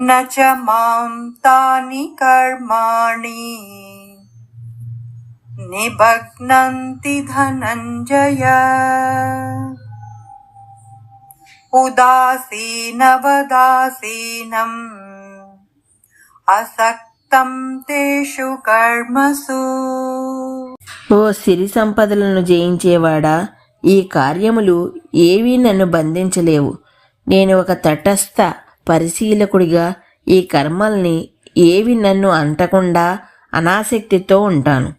न च मां तानि कर्माणि निबध्नन्ति धनञ्जय उदासीनवदासीनम् असक्तं तेषु कर्मसु ఓ సిరి సంపదలను జయించేవాడా ఈ కార్యములు ఏవీ నన్ను బంధించలేవు నేను ఒక తటస్థ పరిశీలకుడిగా ఈ కర్మల్ని ఏవి నన్ను అంటకుండా అనాసక్తితో ఉంటాను.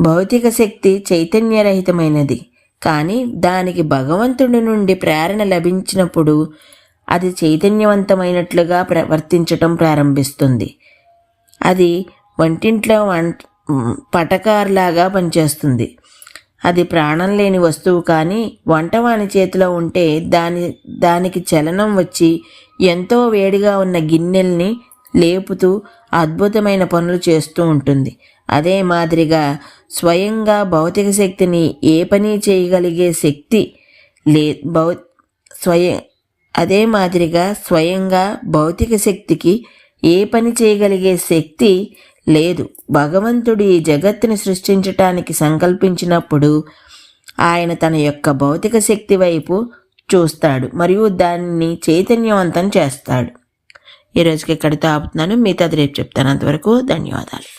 భౌతిక శక్తి చైతన్యరహితమైనది. కానీ దానికి భగవంతుడి నుండి ప్రేరణ లభించినప్పుడు అది చైతన్యవంతమైనట్లుగా ప్రవర్తించటం ప్రారంభిస్తుంది. అది వంటింట్లో వంట పటకారులాగా పనిచేస్తుంది. అది ప్రాణం లేని వస్తువు కానీ వంటవాని చేతిలో ఉంటే దాని దానికి చలనం వచ్చి ఎంతో వేడిగా ఉన్న గిన్నెల్ని లేపుతూ అద్భుతమైన పనులు చేస్తూ ఉంటుంది. అదే మాదిరిగా స్వయంగా భౌతిక శక్తిని ఏ పని చేయగలిగే శక్తి లే భౌ స్వయం అదే మాదిరిగా స్వయంగా భౌతిక శక్తికి ఏ పని చేయగలిగే శక్తి లేదు. భగవంతుడు ఈ జగత్తుని సృష్టించటానికి సంకల్పించినప్పుడు ఆయన తన యొక్క భౌతిక శక్తి వైపు చూస్తాడు మరియు దాన్ని చైతన్యవంతం చేస్తాడు. ఈరోజుకి ఇక్కడితో ఆపుతున్నాను. మిగతాది రేపు చెప్తాను. అంతవరకు ధన్యవాదాలు.